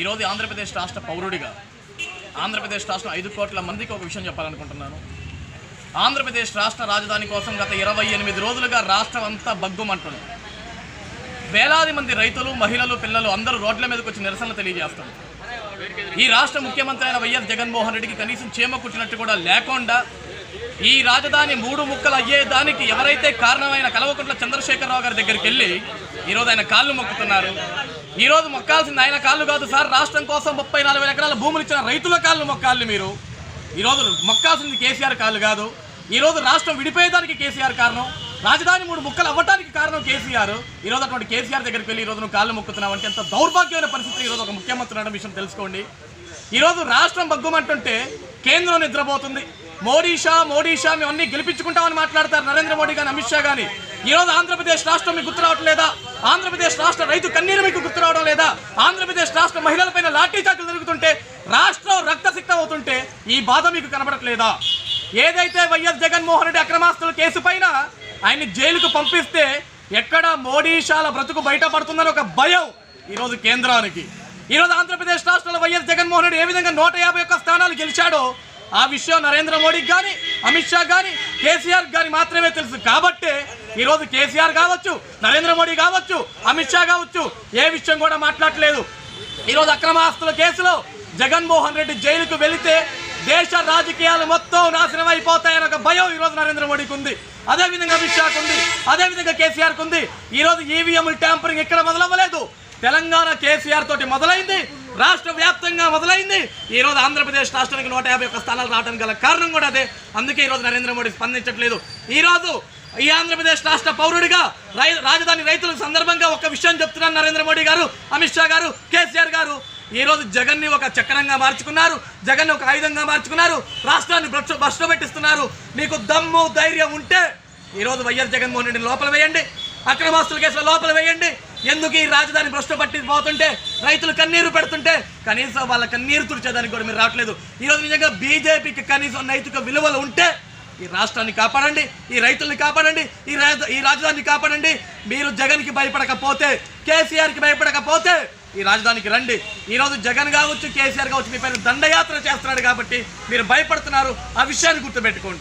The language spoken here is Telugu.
ఈరోజు ఆంధ్రప్రదేశ్ రాష్ట్ర పౌరుడిగా ఆంధ్రప్రదేశ్ రాష్ట్రం ఐదు కోట్ల మందికి ఒక విషయం చెప్పాలనుకుంటున్నాను. ఆంధ్రప్రదేశ్ రాష్ట్ర రాజధాని కోసం గత ఇరవై ఎనిమిది రోజులుగా రాష్ట్రం అంతా బగ్గుమంటుంది. వేలాది మంది రైతులు మహిళలు పిల్లలు అందరూ రోడ్ల మీదకి వచ్చి నిరసనలు తెలియజేస్తారు ఈ రాష్ట్ర ముఖ్యమంత్రి అయిన వైఎస్ జగన్మోహన్ రెడ్డికి కనీసం చేమ కుట్టినట్టు కూడా లేకుండా ఈ రాజధాని మూడు ముక్కలు అయ్యేదానికి ఎవరైతే కారణమైన కలవకుంట్ల చంద్రశేఖరరావు గారి దగ్గరికి వెళ్ళి ఈరోజు ఆయన కాళ్ళు మొక్కుతున్నారు ఈరోజు మొక్కాల్సింది ఆయన కాళ్ళు కాదు సార్. రాష్ట్రం కోసం ముప్పై నాలుగు ఎకరాల భూములు ఇచ్చిన రైతుల కాళ్ళు మొక్కాలి మీరు. ఈరోజు మొక్కాల్సింది కేసీఆర్ కాళ్ళు కాదు. ఈరోజు రాష్ట్రం విడిపోయేదానికి కేసీఆర్ కారణం. రాజధాని మూడు ముక్కలు అవ్వడానికి కారణం కేసీఆర్. ఈరోజు అటువంటి కేసీఆర్ దగ్గరికి వెళ్ళి ఈరోజు నువ్వు కాళ్ళు మొక్కుతున్నావు అంటే ఎంత దౌర్భాగ్యమైన పరిస్థితి ఈరోజు ఒక ముఖ్యమంత్రి ఉన్న విషయం తెలుసుకోండి. ఈరోజు రాష్ట్రం బగ్గుమంటుంటే కేంద్రం నిద్రపోతుంది. మోడీ షా మోడీ షా మేము అన్ని గెలిపించుకుంటామని మాట్లాడతారు నరేంద్ర మోడీ కానీ అమిత్ షా కానీ ఈరోజు ఆంధ్రప్రదేశ్ రాష్ట్రం మీకు గుర్తు రావట్లేదా లేదా? ఆంధ్రప్రదేశ్ రాష్ట్ర రైతు కన్నీరు మీకు గుర్తు రావడం లేదా? ఆంధ్రప్రదేశ్ రాష్ట్ర మహిళలపైన లాఠీ చాకులు జరుగుతుంటే రాష్ట్రం రక్తసిక్తం అవుతుంటే ఈ బాధ మీకు కనబడట్లేదా? ఏదైతే వైఎస్ జగన్మోహన్ రెడ్డి అక్రమాస్తుల కేసు పైన ఆయన్ని జైలుకు పంపిస్తే ఎక్కడ మోడీ షాల బ్రతుకు బయటపడుతుందని ఒక భయం ఈరోజు కేంద్రానికి. ఈరోజు ఆంధ్రప్రదేశ్ రాష్ట్రంలో వైఎస్ జగన్మోహన్ రెడ్డి ఏ విధంగా నూట యాభై ఒక్క స్థానాలు గెలిచాడో ఆ విషయం నరేంద్ర మోడీకి కానీ అమిత్ షా కానీ కేసీఆర్ కానీ మాత్రమే తెలుసు. కాబట్టే ఈరోజు కేసీఆర్ కావచ్చు నరేంద్ర మోడీ కావచ్చు అమిత్ షా కావచ్చు ఏ విషయం కూడా మాట్లాడలేదు. ఈరోజు అక్రమ ఆస్తుల కేసులో జగన్మోహన్ రెడ్డి జైలుకు వెళితే దేశ రాజకీయాలు మొత్తం నాశనం అయిపోతాయని ఒక భయం ఈరోజు నరేంద్ర మోడీకి ఉంది. అదేవిధంగా అమిత్ షాకు ఉంది అదేవిధంగా కేసీఆర్కు ఉంది. ఈరోజు ఈవీఎంలు ట్యాంపరింగ్ ఇక్కడ మొదలవ్వలేదు. తెలంగాణ కేసీఆర్ తోటి మొదలైంది. రాష్ట్ర వ్యాప్తంగా మొదలైంది. ఈ రోజు ఆంధ్రప్రదేశ్ రాష్ట్రానికి నూట యాభై ఒక్క స్థానాలు రావడానికి గల కారణం కూడా అదే. అందుకే ఈరోజు నరేంద్ర మోడీ స్పందించట్లేదు. ఈ రోజు ఈ ఆంధ్రప్రదేశ్ రాష్ట్ర పౌరుడిగా రై రాజధాని రైతుల సందర్భంగా ఒక విషయం చెప్తున్నారు నరేంద్ర మోడీ గారు అమిత్ షా గారు కేసీఆర్ గారు. ఈ రోజు జగన్ని ఒక చక్రంగా మార్చుకున్నారు. జగన్ ఒక ఆయుధంగా మార్చుకున్నారు. రాష్ట్రాన్ని భ్రష్టు పెట్టిస్తున్నారు. మీకు దమ్ము ధైర్యం ఉంటే ఈరోజు వైఎస్ జగన్మోహన్ రెడ్డిని లోపల వేయండి. అక్రమాస్తుల కేసులో లోపల వేయండి. ఎందుకు ఈ రాజధాని భ్రష్టు పట్టి పోతుంటే? రైతులు కన్నీరు పెడుతుంటే? కనీసం వాళ్ళ కన్నీరు తుడిచేదానికి కూడా మీరు రావట్లేదు. ఈరోజు నిజంగా బీజేపీకి కనీసం నైతిక విలువలు ఉంటే ఈ రాష్ట్రాన్ని కాపాడండి ఈ రైతుల్ని కాపాడండి ఈ రాజ ఈ రాజధానిని కాపాడండి. మీరు జగన్కి భయపడకపోతే కేసీఆర్కి భయపడకపోతే ఈ రాజధానికి రండి. ఈరోజు జగన్ కావచ్చు కేసీఆర్ కావచ్చు మీ పైన దండయాత్ర చేస్తున్నాడు కాబట్టి మీరు భయపడుతున్నారు. ఆ విషయాన్ని గుర్తుపెట్టుకోండి.